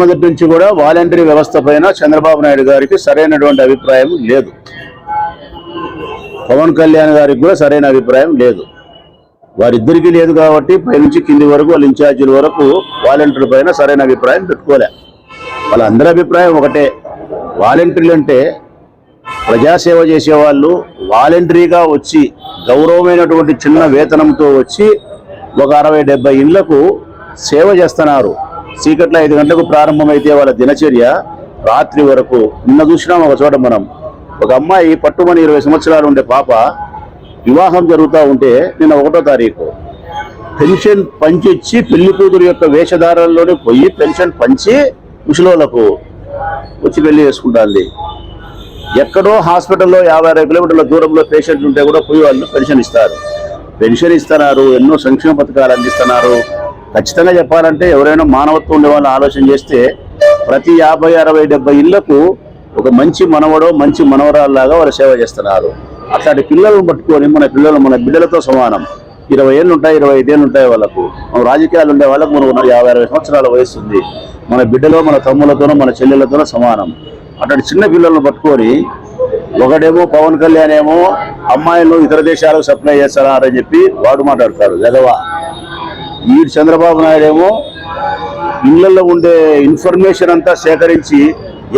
మొదటి నుంచి కూడా వాలంటరీ వ్యవస్థ పైన చంద్రబాబు నాయుడు గారికి సరైనటువంటి అభిప్రాయం లేదు. పవన్ కళ్యాణ్ గారికి కూడా సరైన అభిప్రాయం లేదు. వారిద్దరికీ లేదు కాబట్టి పైనుంచి కింది వరకు వాళ్ళ ఇన్ఛార్జీల వరకు వాలంటీర్ల పైన సరైన అభిప్రాయం పెట్టుకోలే. వాళ్ళందరి అభిప్రాయం ఒకటే. వాలంటీర్లు అంటే ప్రజాసేవ చేసేవాళ్ళు వాలంటరీగా వచ్చి గౌరవమైనటువంటి చిన్న వేతనంతో వచ్చి ఒక అరవై డెబ్బై ఇండ్లకు సేవ చేస్తున్నారు. చీకట్లో ఐదు గంటలకు ప్రారంభమైతే వాళ్ళ దినచర్య రాత్రి వరకు. నిన్న చూసినాం ఒక చోట మనం. ఒక అమ్మాయి పట్టుమని ఇరవై సంవత్సరాలు ఉండే పాప వివాహం జరుగుతూ ఉంటే నిన్న ఒకటో తారీఖు. పెన్షన్ పంచిచ్చి పెళ్ళి కూతురు యొక్క వేషధారాల్లోనే పోయి పెన్షన్ పంచి ముసలోళ్ళకు వచ్చి పెళ్ళి చేసుకుంటుంది. ఎక్కడో హాస్పిటల్లో యాభై అరవై కిలోమీటర్ల దూరంలో పేషెంట్లు ఉంటే కూడా పోయి వాళ్ళు పెన్షన్ ఇస్తారు. పెన్షన్ ఇస్తున్నారు ఎన్నో సంక్షేమ పథకాలు అందిస్తున్నారు. ఖచ్చితంగా చెప్పాలంటే ఎవరైనా మానవత్వం ఉండే వాళ్ళు ఆలోచన చేస్తే ప్రతి యాభై అరవై డెబ్బై ఇళ్ళకు ఒక మంచి మనవడో మంచి మనవరాల్లాగా వారు సేవ చేస్తున్నారు. అట్లాంటి పిల్లలను పట్టుకొని మన పిల్లలు మన బిడ్డలతో సమానం. ఇరవై ఏళ్ళు ఉంటాయి ఇరవై ఐదేళ్ళు ఉంటాయి వాళ్ళకు. మన రాజకీయాలు ఉండే వాళ్ళకు మనకు యాభై అరవై సంవత్సరాల వయసు ఉంది. మన బిడ్డలో మన తమ్ములతోనో మన చెల్లెలతోనో సమానం. అట్లాంటి చిన్న పిల్లలను పట్టుకొని ఒకడేమో పవన్ కళ్యాణ్ ఏమో అమ్మాయిలు ఇతర దేశాలకు సప్లై చేస్తున్నారని చెప్పి వాడు మాట్లాడతాడు. లేదవా ఈ చంద్రబాబు నాయుడు ఏమో ఇళ్ళలో ఉండే ఇన్ఫర్మేషన్ అంతా సేకరించి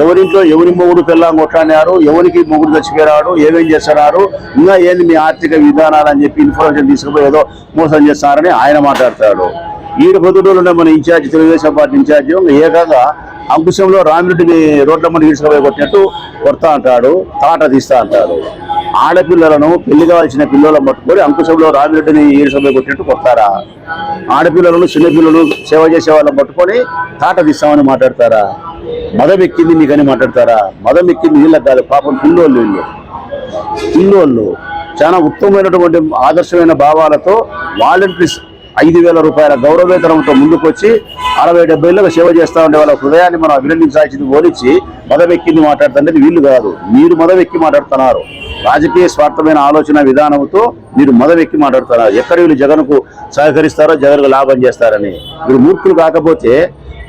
ఎవరింట్లో ఎవరి మొగుడు పిల్లం కొట్లాడినారు ఎవరికి మొగుడు చచ్చిపోయాడు ఏమేం చేస్తున్నారు ఇంకా ఏంది మీ ఆర్థిక విధానాలు అని చెప్పి ఇన్ఫర్మేషన్ తీసుకుపోయి ఏదో మోసం చేస్తున్నారని ఆయన మాట్లాడతాడు. ఈడ పొద్దుటూరులో మన ఇన్ఛార్జ్ తెలుగుదేశం పార్టీ ఇన్ఛార్జ్ ఏకంగా అంకుశంలో రామిరెడ్డిని రోడ్ల మీద ఈడ్చుకుపోయి కొట్టినట్టు కొడతా అంటాడు తాట తీస్తా అంటాడు. ఆడపిల్లలను పెళ్ళి కావాల్సిన పిల్లలను పట్టుకొని అంకుశంలో రామిరెడ్డిని ఈడ్చుకుపోయి కొట్టినట్టు కొడతారా? ఆడపిల్లలను చిన్నపిల్లలు సేవ చేసే వాళ్ళని పట్టుకొని తాట తీస్తామని మాట్లాడతారా? మదం ఎక్కింది నీకని మాట్లాడతారా? మదం ఎక్కింది వీళ్ళకి కాదు పాపం పిల్లోళ్ళు వీళ్ళు. పిల్లోళ్ళు. చాలా ఉత్తమమైనటువంటి ఆదర్శమైన భావాలతో వాలంటీర్స్ ఐదు వేల రూపాయల గౌరవేతనంతో ముందుకొచ్చి అరవై డెబ్బైలకు సేవ చేస్తా ఉండే వాళ్ళ హృదయాన్ని మనం అభినందించాల్సింది పోలిచ్చి మదవెక్కింది మాట్లాడుతుంటే వీళ్ళు కాదు. మీరు మదవెక్కి మాట్లాడుతున్నారు. రాజకీయ స్వార్థమైన ఆలోచన విధానంతో మీరు మొదవెక్కి మాట్లాడుతున్నారు. ఎక్కడ వీళ్ళు జగన్కు సహకరిస్తారో జగన్కు లాభం చేస్తారని. మీరు మూర్ఖులు కాకపోతే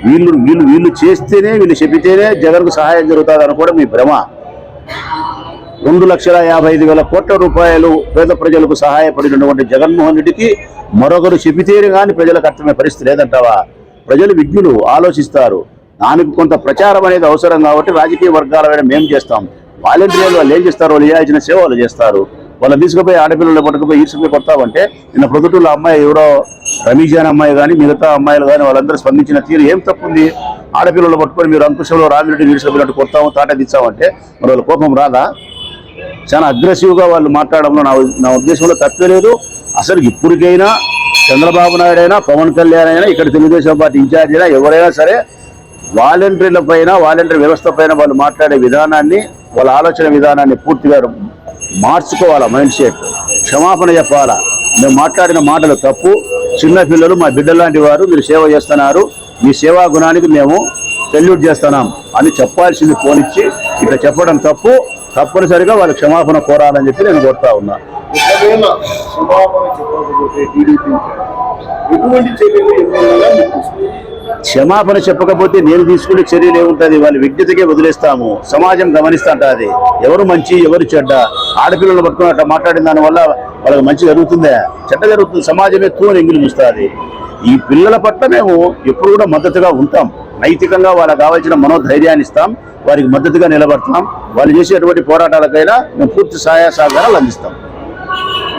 వీళ్ళు వీళ్ళు వీళ్ళు చేస్తేనే వీళ్ళు చెబితేనే జగన్కు సహాయం జరుగుతుంది అనుకోవడం మీ భ్రమ. రెండు లక్షల యాభై ఐదు వేల కోట్ల రూపాయలు పేద ప్రజలకు సహాయపడినటువంటి జగన్మోహన్ రెడ్డికి మరొకరు చెబితేనే కానీ ప్రజలకు అర్థమయ్యే పరిస్థితి లేదంటావా? ప్రజలు విజ్ఞులు ఆలోచిస్తారు. దానికి కొంత ప్రచారం అనేది అవసరం కాబట్టి రాజకీయ వర్గాల మేము చేస్తాం. వాలంటీర్లు వాళ్ళు ఏం చేస్తారు? వాళ్ళు చేయాల్సిన సేవ వాళ్ళు చేస్తారు. వాళ్ళు తీసుకుపోయి ఆడపిల్లలు పట్టుకుపోయి ఈడ్చుకుపోయి కొడతామంటే నిన్న ప్రొద్దుటూళ్ళ అమ్మాయి ఎవరో రమీజాన్ అమ్మాయి కానీ మిగతా అమ్మాయిలు కానీ వాళ్ళందరూ స్పందించిన తీరు ఏం తప్పుంది? ఆడపిల్లలు పట్టుకొని మీరు అంకుశంలో రామిరెడ్డి ఈడ్చుకుపోయినట్టు కొడతాము తాట తీసామంటే మరి వాళ్ళ కోపం రాదా? చాలా అగ్రెసివ్గా వాళ్ళు మాట్లాడడంలో నా నా ఉద్దేశంలో తప్పే లేదు. అసలు ఇప్పటికైనా చంద్రబాబు నాయుడు అయినా పవన్ కళ్యాణ్ అయినా ఇక్కడ తెలుగుదేశం పార్టీ ఇన్ఛార్జ్ అయినా ఎవరైనా సరే వాలంటీర్ల పైన వాలంటీర్ వ్యవస్థ పైన వాళ్ళు మాట్లాడే విధానాన్ని వాళ్ళ ఆలోచన విధానాన్ని పూర్తిగా మార్చుకోవాలా మైండ్ సెట్? క్షమాపణ చెప్పాలా? మేము మాట్లాడిన మాటలు తప్పు. చిన్నపిల్లలు మా బిడ్డలాంటి వారు మీరు సేవ చేస్తున్నారు. మీ సేవా గుణానికి మేము సెల్యూట్ చేస్తున్నాం అని చెప్పాల్సింది పోనిచ్చి ఇట్లా చెప్పడం తప్పు. తప్పనిసరిగా వాళ్ళు క్షమాపణ కోరాలని చెప్పి నేను కోరుతా ఉన్నా. క్షమాపణ చెప్పకపోతే క్షమాపణ చెప్పకపోతే నేను తీసుకునే చర్యలు ఏముంటుంది వాళ్ళ విజ్ఞతకే వదిలేస్తాము. సమాజం గమనిస్తుంటది ఎవరు మంచి ఎవరు చెడ్డ? ఆడపిల్లలు పట్టుకుని అట్లా మాట్లాడిన దానివల్ల వాళ్ళకి మంచి జరుగుతుందా? చెడ్డ జరుగుతుంది. సమాజమే తూని ఎంగిలి చూస్తుంది. ఈ పిల్లల పట్ల మేము ఎప్పుడు కూడా మద్దతుగా ఉంటాం. నైతికంగా వాళ్ళకి కావాల్సిన మనోధైర్యాన్ని ఇస్తాం. వారికి మద్దతుగా నిలబడతాం. వాళ్ళు చేసేటువంటి పోరాటాలకైనా మేము పూర్తి సహాయ సహకారాలు అందిస్తాం.